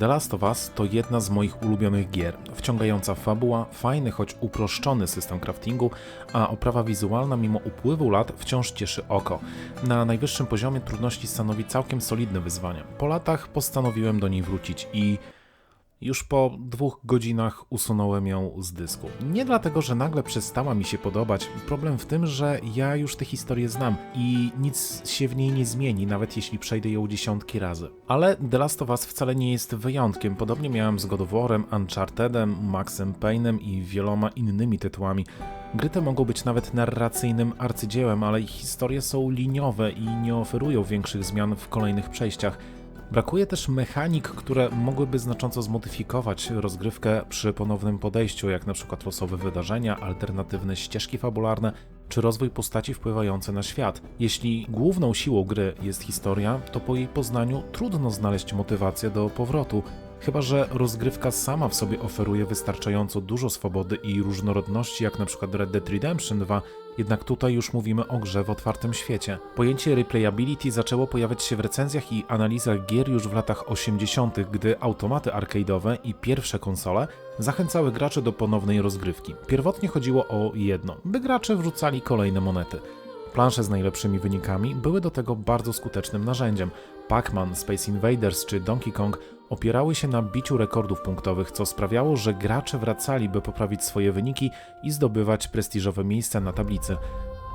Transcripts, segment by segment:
The Last of Us to jedna z moich ulubionych gier. Wciągająca fabuła, fajny choć uproszczony system craftingu, a oprawa wizualna mimo upływu lat wciąż cieszy oko. Na najwyższym poziomie trudności stanowi całkiem solidne wyzwanie. Po latach postanowiłem do niej wrócić i już po dwóch godzinach usunąłem ją z dysku. Nie dlatego, że nagle przestała mi się podobać. Problem w tym, że ja już tę historię znam i nic się w niej nie zmieni, nawet jeśli przejdę ją dziesiątki razy. Ale The Last of Us wcale nie jest wyjątkiem. Podobnie miałem z God of War'em, Unchartedem, Maxem Payne'em i wieloma innymi tytułami. Gry te mogą być nawet narracyjnym arcydziełem, ale ich historie są liniowe i nie oferują większych zmian w kolejnych przejściach. Brakuje też mechanik, które mogłyby znacząco zmodyfikować rozgrywkę przy ponownym podejściu, jak na przykład losowe wydarzenia, alternatywne ścieżki fabularne czy rozwój postaci wpływający na świat. Jeśli główną siłą gry jest historia, to po jej poznaniu trudno znaleźć motywację do powrotu. Chyba, że rozgrywka sama w sobie oferuje wystarczająco dużo swobody i różnorodności, jak na przykład Red Dead Redemption 2, jednak tutaj już mówimy o grze w otwartym świecie. Pojęcie replayability zaczęło pojawiać się w recenzjach i analizach gier już w latach 80., gdy automaty arcade'owe i pierwsze konsole zachęcały graczy do ponownej rozgrywki. Pierwotnie chodziło o jedno, by gracze wrzucali kolejne monety. Plansze z najlepszymi wynikami były do tego bardzo skutecznym narzędziem. Pac-Man, Space Invaders czy Donkey Kong opierały się na biciu rekordów punktowych, co sprawiało, że gracze wracali, by poprawić swoje wyniki i zdobywać prestiżowe miejsca na tablicy.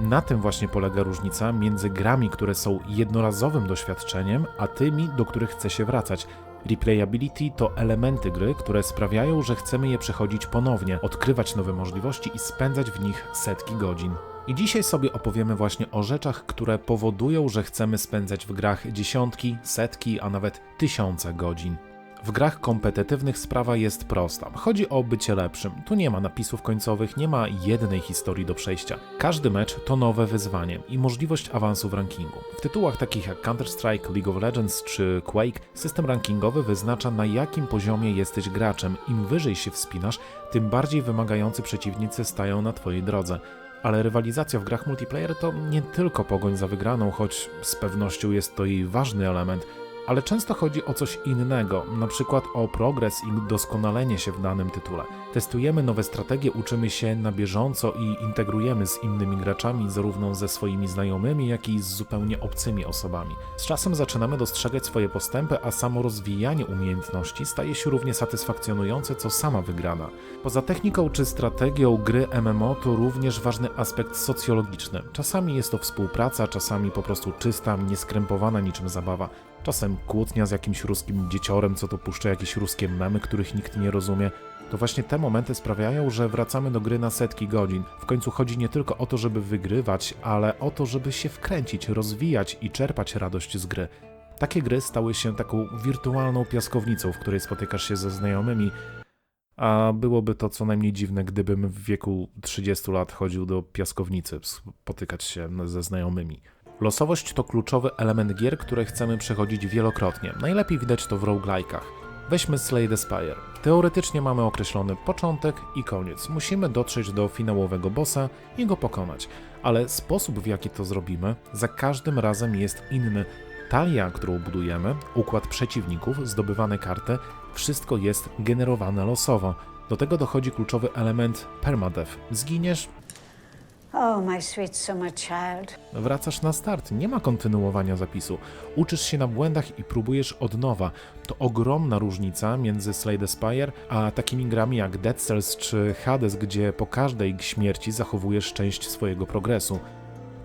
Na tym właśnie polega różnica między grami, które są jednorazowym doświadczeniem, a tymi, do których chce się wracać. Replayability to elementy gry, które sprawiają, że chcemy je przechodzić ponownie, odkrywać nowe możliwości i spędzać w nich setki godzin. I dzisiaj sobie opowiemy właśnie o rzeczach, które powodują, że chcemy spędzać w grach dziesiątki, setki, a nawet tysiące godzin. W grach kompetytywnych sprawa jest prosta. Chodzi o bycie lepszym. Tu nie ma napisów końcowych, nie ma jednej historii do przejścia. Każdy mecz to nowe wyzwanie i możliwość awansu w rankingu. W tytułach takich jak Counter-Strike, League of Legends czy Quake system rankingowy wyznacza na jakim poziomie jesteś graczem. Im wyżej się wspinasz, tym bardziej wymagający przeciwnicy stają na twojej drodze. Ale rywalizacja w grach multiplayer to nie tylko pogoń za wygraną, choć z pewnością jest to jej ważny element, ale często chodzi o coś innego, na przykład o progres i doskonalenie się w danym tytule. Testujemy nowe strategie, uczymy się na bieżąco i integrujemy z innymi graczami, zarówno ze swoimi znajomymi, jak i z zupełnie obcymi osobami. Z czasem zaczynamy dostrzegać swoje postępy, a samo rozwijanie umiejętności staje się równie satysfakcjonujące, co sama wygrana. Poza techniką czy strategią gry MMO to również ważny aspekt socjologiczny. Czasami jest to współpraca, czasami po prostu czysta, nieskrępowana niczym zabawa. Czasem kłótnia z jakimś ruskim dzieciorem, co to puszcza jakieś ruskie memy, których nikt nie rozumie. To właśnie te momenty sprawiają, że wracamy do gry na setki godzin. W końcu chodzi nie tylko o to, żeby wygrywać, ale o to, żeby się wkręcić, rozwijać i czerpać radość z gry. Takie gry stały się taką wirtualną piaskownicą, w której spotykasz się ze znajomymi, a byłoby to co najmniej dziwne, gdybym w wieku 30 lat chodził do piaskownicy spotykać się ze znajomymi. Losowość to kluczowy element gier, które chcemy przechodzić wielokrotnie. Najlepiej widać to w roguelike'ach. Weźmy Slay the Spire. Teoretycznie mamy określony początek i koniec. Musimy dotrzeć do finałowego bossa i go pokonać. Ale sposób w jaki to zrobimy za każdym razem jest inny. Talia, którą budujemy, układ przeciwników, zdobywane karty, wszystko jest generowane losowo. Do tego dochodzi kluczowy element permadeath. Zginiesz, Oh, my sweet summer child. Wracasz na start, nie ma kontynuowania zapisu. Uczysz się na błędach i próbujesz od nowa. To ogromna różnica między Slay the Spire a takimi grami jak Dead Cells czy Hades, gdzie po każdej śmierci zachowujesz część swojego progresu.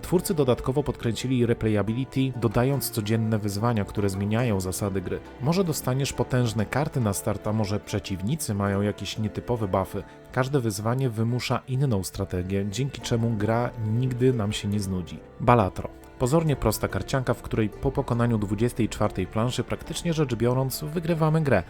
Twórcy dodatkowo podkręcili replayability, dodając codzienne wyzwania, które zmieniają zasady gry. Może dostaniesz potężne karty na start, a może przeciwnicy mają jakieś nietypowe buffy. Każde wyzwanie wymusza inną strategię, dzięki czemu gra nigdy nam się nie znudzi. Balatro. Pozornie prosta karcianka, w której po pokonaniu 24 planszy praktycznie rzecz biorąc wygrywamy grę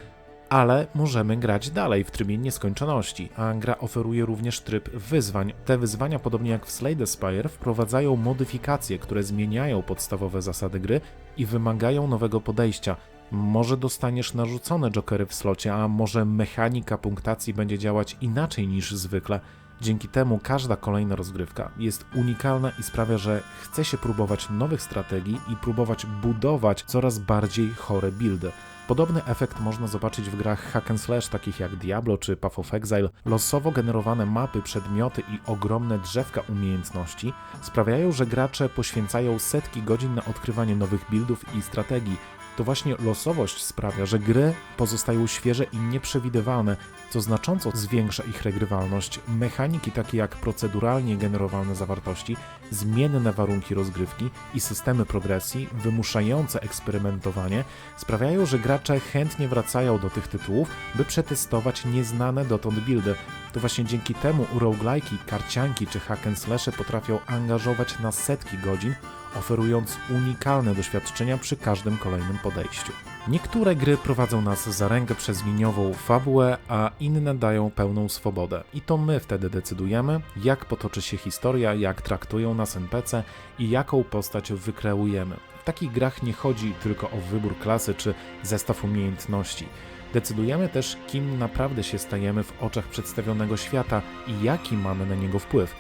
ale możemy grać dalej w trybie nieskończoności, a gra oferuje również tryb wyzwań. Te wyzwania, podobnie jak w Slay the Spire, wprowadzają modyfikacje, które zmieniają podstawowe zasady gry i wymagają nowego podejścia. Może dostaniesz narzucone jokery w slocie, a może mechanika punktacji będzie działać inaczej niż zwykle. Dzięki temu każda kolejna rozgrywka jest unikalna i sprawia, że chce się próbować nowych strategii i próbować budować coraz bardziej chore buildy. Podobny efekt można zobaczyć w grach hack and slash takich jak Diablo czy Path of Exile. Losowo generowane mapy, przedmioty i ogromne drzewka umiejętności sprawiają, że gracze poświęcają setki godzin na odkrywanie nowych buildów i strategii. To właśnie losowość sprawia, że gry pozostają świeże i nieprzewidywalne, co znacząco zwiększa ich regrywalność. Mechaniki takie jak proceduralnie generowane zawartości, zmienne warunki rozgrywki i systemy progresji wymuszające eksperymentowanie sprawiają, że gracze chętnie wracają do tych tytułów, by przetestować nieznane dotąd buildy. To właśnie dzięki temu roguelike'i, karcianki czy hack and potrafią angażować na setki godzin, oferując unikalne doświadczenia przy każdym kolejnym podejściu. Niektóre gry prowadzą nas za rękę przez liniową fabułę, a inne dają pełną swobodę. I to my wtedy decydujemy, jak potoczy się historia, jak traktują nas NPC i jaką postać wykreujemy. W takich grach nie chodzi tylko o wybór klasy czy zestaw umiejętności. Decydujemy też, kim naprawdę się stajemy w oczach przedstawionego świata i jaki mamy na niego wpływ.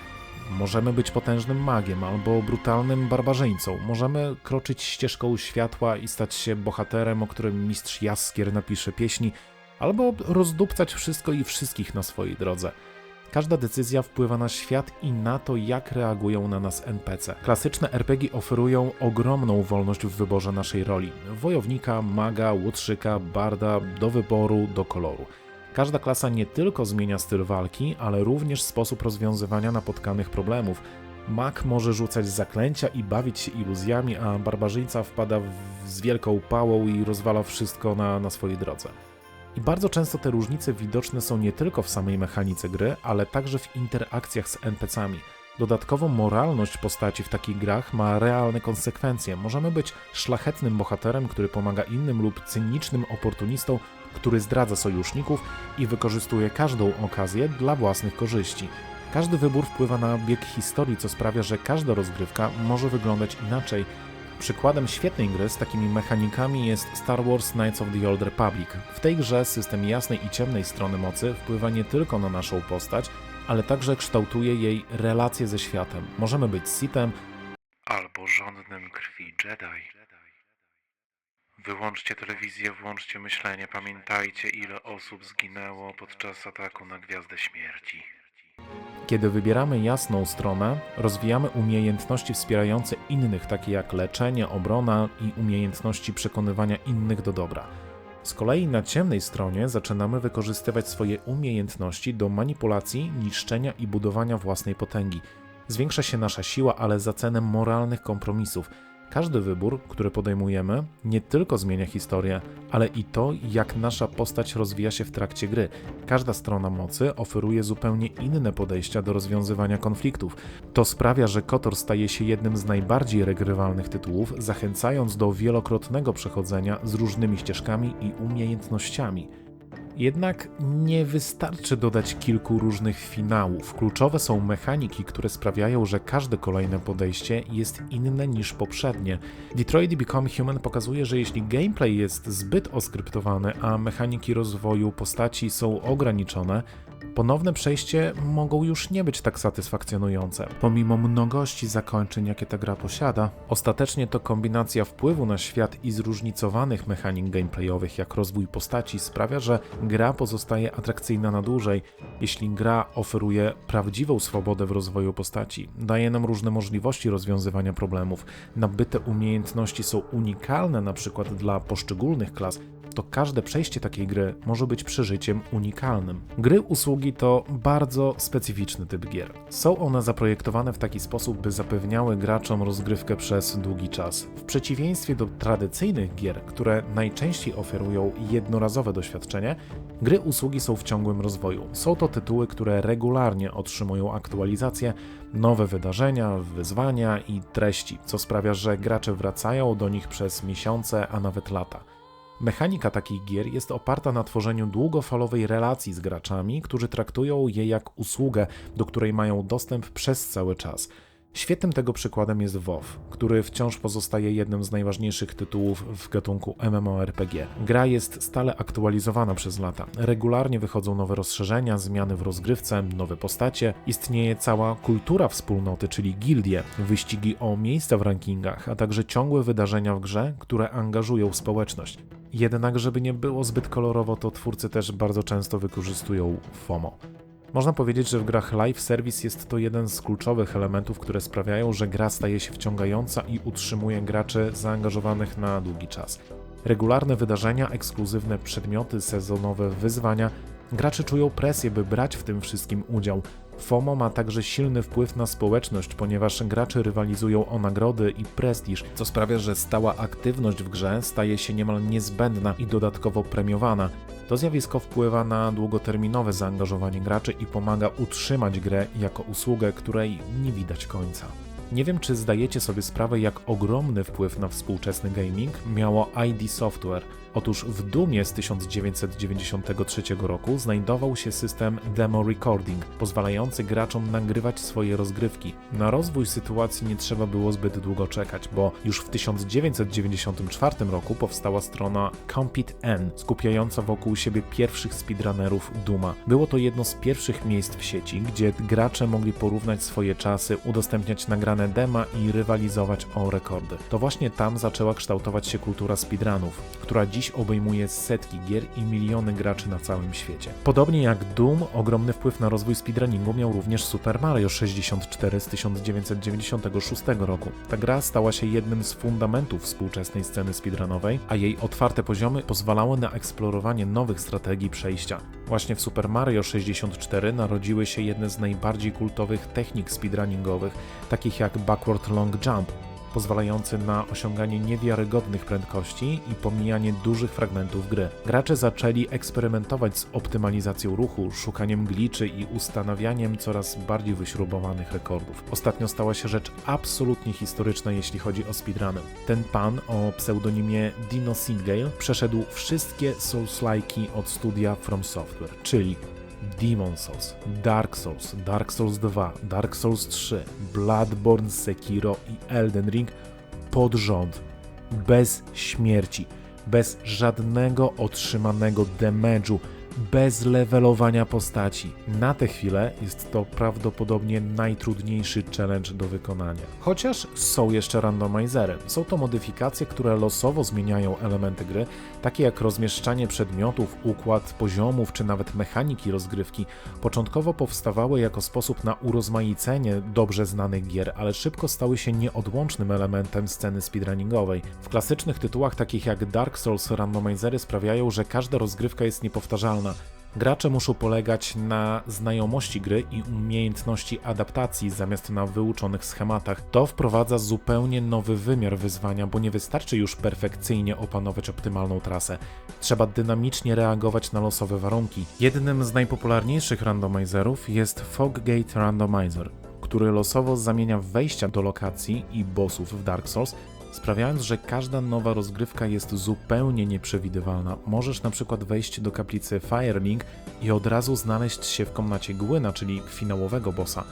Możemy być potężnym magiem albo brutalnym barbarzyńcą. Możemy kroczyć ścieżką światła i stać się bohaterem, o którym mistrz Jaskier napisze pieśni, albo rozdupcać wszystko i wszystkich na swojej drodze. Każda decyzja wpływa na świat i na to, jak reagują na nas NPC. Klasyczne RPG oferują ogromną wolność w wyborze naszej roli: wojownika, maga, łotrzyka, barda, do wyboru, do koloru. Każda klasa nie tylko zmienia styl walki, ale również sposób rozwiązywania napotkanych problemów. Mag może rzucać zaklęcia i bawić się iluzjami, a barbarzyńca wpada w, z wielką pałą i rozwala wszystko na, na swojej drodze. I bardzo często te różnice widoczne są nie tylko w samej mechanice gry, ale także w interakcjach z NPC-ami. Dodatkowo moralność postaci w takich grach ma realne konsekwencje. Możemy być szlachetnym bohaterem, który pomaga innym lub cynicznym oportunistą, który zdradza sojuszników i wykorzystuje każdą okazję dla własnych korzyści. Każdy wybór wpływa na bieg historii, co sprawia, że każda rozgrywka może wyglądać inaczej. Przykładem świetnej gry z takimi mechanikami jest Star Wars Knights of the Old Republic. W tej grze system jasnej i ciemnej strony mocy wpływa nie tylko na naszą postać, ale także kształtuje jej relacje ze światem. Możemy być Sithem albo żądnym krwi Jedi. Wyłączcie telewizję, włączcie myślenie. Pamiętajcie, ile osób zginęło podczas ataku na Gwiazdę Śmierci. Kiedy wybieramy jasną stronę, rozwijamy umiejętności wspierające innych, takie jak leczenie, obrona i umiejętności przekonywania innych do dobra. Z kolei na ciemnej stronie zaczynamy wykorzystywać swoje umiejętności do manipulacji, niszczenia i budowania własnej potęgi. Zwiększa się nasza siła, ale za cenę moralnych kompromisów. Każdy wybór, który podejmujemy, nie tylko zmienia historię, ale i to, jak nasza postać rozwija się w trakcie gry. Każda strona mocy oferuje zupełnie inne podejścia do rozwiązywania konfliktów. To sprawia, że KOTOR staje się jednym z najbardziej regrywalnych tytułów, zachęcając do wielokrotnego przechodzenia z różnymi ścieżkami i umiejętnościami. Jednak nie wystarczy dodać kilku różnych finałów. Kluczowe są mechaniki, które sprawiają, że każde kolejne podejście jest inne niż poprzednie. Detroit Become Human pokazuje, że jeśli gameplay jest zbyt oskryptowany, a mechaniki rozwoju postaci są ograniczone, ponowne przejście mogą już nie być tak satysfakcjonujące. Pomimo mnogości zakończeń, jakie ta gra posiada, ostatecznie to kombinacja wpływu na świat i zróżnicowanych mechanik gameplayowych, jak rozwój postaci, sprawia, że gra pozostaje atrakcyjna na dłużej. Jeśli gra oferuje prawdziwą swobodę w rozwoju postaci, daje nam różne możliwości rozwiązywania problemów, nabyte umiejętności są unikalne na przykład dla poszczególnych klas, to każde przejście takiej gry może być przeżyciem unikalnym. Gry usługi to bardzo specyficzny typ gier. Są one zaprojektowane w taki sposób, by zapewniały graczom rozgrywkę przez długi czas. W przeciwieństwie do tradycyjnych gier, które najczęściej oferują jednorazowe doświadczenie, gry usługi są w ciągłym rozwoju. Są to tytuły, które regularnie otrzymują aktualizacje, nowe wydarzenia, wyzwania i treści, co sprawia, że gracze wracają do nich przez miesiące, a nawet lata. Mechanika takich gier jest oparta na tworzeniu długofalowej relacji z graczami, którzy traktują je jak usługę, do której mają dostęp przez cały czas. Świetnym tego przykładem jest WoW, który wciąż pozostaje jednym z najważniejszych tytułów w gatunku MMORPG. Gra jest stale aktualizowana przez lata. Regularnie wychodzą nowe rozszerzenia, zmiany w rozgrywce, nowe postacie. Istnieje cała kultura wspólnoty, czyli gildie, wyścigi o miejsca w rankingach, a także ciągłe wydarzenia w grze, które angażują społeczność. Jednak, żeby nie było zbyt kolorowo, to twórcy też bardzo często wykorzystują FOMO. Można powiedzieć, że w grach live service jest to jeden z kluczowych elementów, które sprawiają, że gra staje się wciągająca i utrzymuje graczy zaangażowanych na długi czas. Regularne wydarzenia, ekskluzywne przedmioty, sezonowe wyzwania. Gracze czują presję, by brać w tym wszystkim udział. FOMO ma także silny wpływ na społeczność, ponieważ gracze rywalizują o nagrody i prestiż, co sprawia, że stała aktywność w grze staje się niemal niezbędna i dodatkowo premiowana. To zjawisko wpływa na długoterminowe zaangażowanie graczy i pomaga utrzymać grę jako usługę, której nie widać końca. Nie wiem, czy zdajecie sobie sprawę, jak ogromny wpływ na współczesny gaming miało ID Software. Otóż w Dumie z 1993 roku znajdował się system demo recording, pozwalający graczom nagrywać swoje rozgrywki. Na rozwój sytuacji nie trzeba było zbyt długo czekać, bo już w 1994 roku powstała strona Compete N, skupiająca wokół siebie pierwszych speedrunnerów Duma. Było to jedno z pierwszych miejsc w sieci, gdzie gracze mogli porównać swoje czasy, udostępniać nagrane dema i rywalizować o rekordy. To właśnie tam zaczęła kształtować się kultura speedrunów, która dziś obejmuje setki gier i miliony graczy na całym świecie. Podobnie jak Doom, ogromny wpływ na rozwój speedrunningu miał również Super Mario 64 z 1996 roku. Ta gra stała się jednym z fundamentów współczesnej sceny speedrunowej, a jej otwarte poziomy pozwalały na eksplorowanie nowych strategii przejścia. Właśnie w Super Mario 64 narodziły się jedne z najbardziej kultowych technik speedrunningowych, takich jak backward long jump, pozwalający na osiąganie niewiarygodnych prędkości i pomijanie dużych fragmentów gry. Gracze zaczęli eksperymentować z optymalizacją ruchu, szukaniem gliczy i ustanawianiem coraz bardziej wyśrubowanych rekordów. Ostatnio stała się rzecz absolutnie historyczna, jeśli chodzi o speedruny. Ten pan o pseudonimie Dino Singale przeszedł wszystkie Souls-like'i od studia From Software, czyli Demon Souls, Dark Souls, Dark Souls 2, Dark Souls 3, Bloodborne, Sekiro i Elden Ring pod rząd, bez śmierci, bez żadnego otrzymanego damage'u, bez levelowania postaci. Na tę chwilę jest to prawdopodobnie najtrudniejszy challenge do wykonania. Chociaż są jeszcze randomizery. Są to modyfikacje, które losowo zmieniają elementy gry, takie jak rozmieszczanie przedmiotów, układ poziomów czy nawet mechaniki rozgrywki. Początkowo powstawały jako sposób na urozmaicenie dobrze znanych gier, ale szybko stały się nieodłącznym elementem sceny speedrunningowej. W klasycznych tytułach takich jak Dark Souls randomizery sprawiają, że każda rozgrywka jest niepowtarzalna. Gracze muszą polegać na znajomości gry i umiejętności adaptacji zamiast na wyuczonych schematach. To wprowadza zupełnie nowy wymiar wyzwania, bo nie wystarczy już perfekcyjnie opanować optymalną trasę. Trzeba dynamicznie reagować na losowe warunki. Jednym z najpopularniejszych randomizerów jest Foggate Randomizer, który losowo zamienia wejścia do lokacji i bossów w Dark Souls sprawiając, że każda nowa rozgrywka jest zupełnie nieprzewidywalna. Możesz na przykład wejść do kaplicy Firelink i od razu znaleźć się w komnacie Gwyna, czyli finałowego bossa.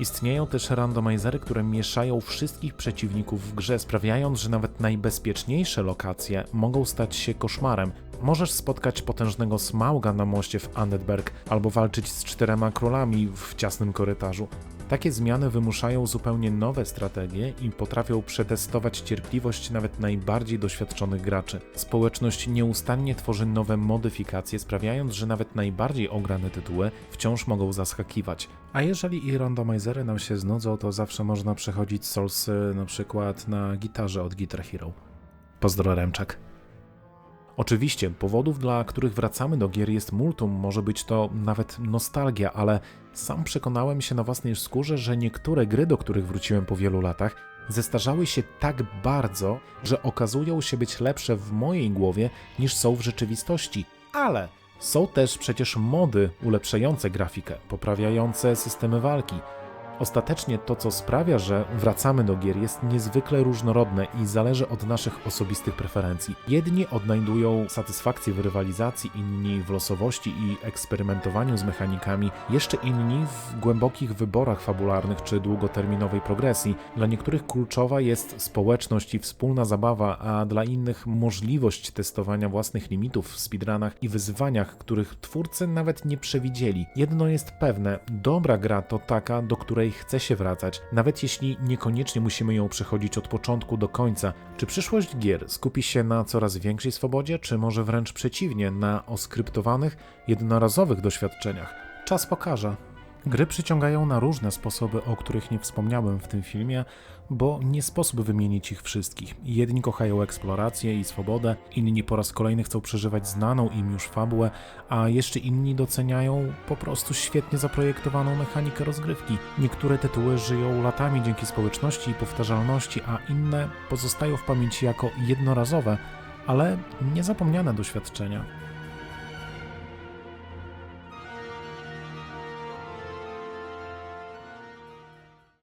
Istnieją też randomizery, które mieszają wszystkich przeciwników w grze, sprawiając, że nawet najbezpieczniejsze lokacje mogą stać się koszmarem. Możesz spotkać potężnego smauga na moście w Annetberg albo walczyć z czterema królami w ciasnym korytarzu. Takie zmiany wymuszają zupełnie nowe strategie i potrafią przetestować cierpliwość nawet najbardziej doświadczonych graczy. Społeczność nieustannie tworzy nowe modyfikacje, sprawiając, że nawet najbardziej ograne tytuły wciąż mogą zaskakiwać. A jeżeli i randomizery nam się znudzą, to zawsze można przechodzić Soulsy na przykład na gitarze od Guitar Hero. Pozdro Remczak. Oczywiście, powodów, dla których wracamy do gier jest multum, może być to nawet nostalgia, ale sam przekonałem się na własnej skórze, że niektóre gry, do których wróciłem po wielu latach, zestarzały się tak bardzo, że okazują się być lepsze w mojej głowie niż są w rzeczywistości. Ale są też przecież mody ulepszające grafikę, poprawiające systemy walki. Ostatecznie to, co sprawia, że wracamy do gier, jest niezwykle różnorodne i zależy od naszych osobistych preferencji. Jedni odnajdują satysfakcję w rywalizacji, inni w losowości i eksperymentowaniu z mechanikami, jeszcze inni w głębokich wyborach fabularnych czy długoterminowej progresji. Dla niektórych kluczowa jest społeczność i wspólna zabawa, a dla innych możliwość testowania własnych limitów w speedrunach i wyzwaniach, których twórcy nawet nie przewidzieli. Jedno jest pewne, dobra gra to taka, do której chce się wracać, nawet jeśli niekoniecznie musimy ją przechodzić od początku do końca. Czy przyszłość gier skupi się na coraz większej swobodzie, czy może wręcz przeciwnie, na oskryptowanych, jednorazowych doświadczeniach? Czas pokaże. Gry przyciągają na różne sposoby, o których nie wspomniałem w tym filmie, bo nie sposób wymienić ich wszystkich. Jedni kochają eksplorację i swobodę, inni po raz kolejny chcą przeżywać znaną im już fabułę, a jeszcze inni doceniają po prostu świetnie zaprojektowaną mechanikę rozgrywki. Niektóre tytuły żyją latami dzięki społeczności i powtarzalności, a inne pozostają w pamięci jako jednorazowe, ale niezapomniane doświadczenia.